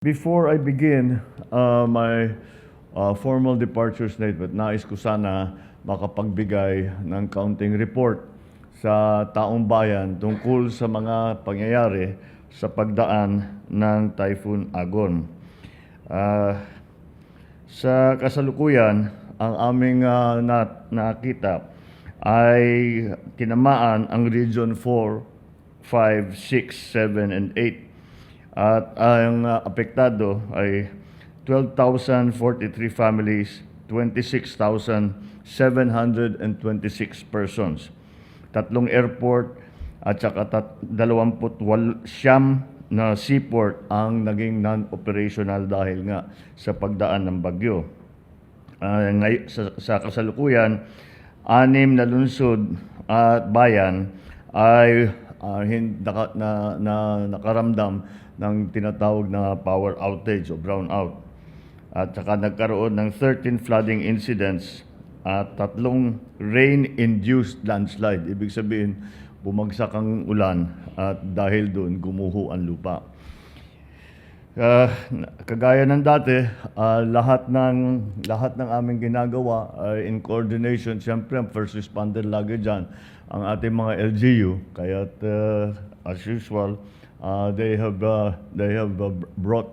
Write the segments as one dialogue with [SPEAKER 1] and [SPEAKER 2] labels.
[SPEAKER 1] Before I begin uh, my uh, formal departure statement, nais ko sana makapagbigay ng counting report sa taong bayan tungkol sa mga pangyayari sa pagdaan ng Typhoon Agon. Ah, sa kasalukuyan, ang aming ah, na- nakita ay tinamaan ang Region 4, 5, 6, 7, and 8 at ang uh, apektado ay 12,043 families, 26,726 persons. Tatlong airport at saka tat, 28 siyam na seaport ang naging non-operational dahil nga sa pagdaan ng bagyo. Ah, ngay- sa, sa kasalukuyan, anim na lungsod at bayan ay ah, hin- na, na, nakaramdam ng tinatawag na power outage o brownout. At saka nagkaroon ng 13 flooding incidents at tatlong rain-induced landslide. Ibig sabihin, bumagsak ang ulan at dahil doon gumuho ang lupa. Ah, na- kagaya ng dati, ah, lahat ng lahat ng aming ginagawa ay in coordination. Siyempre, ang first responder lagi dyan, ang ating mga LGU. Kaya as usual, ah, they have ah, they have ah, brought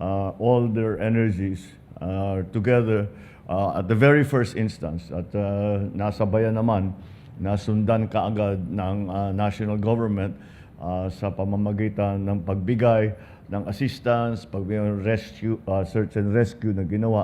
[SPEAKER 1] ah, all their energies ah, together ah, at the very first instance. At ah, nasabayan naman, nasundan kaagad ng ah, national government ah, sa pamamagitan ng pagbigay ng assistance, ng rescue, ah, search and rescue na ginawa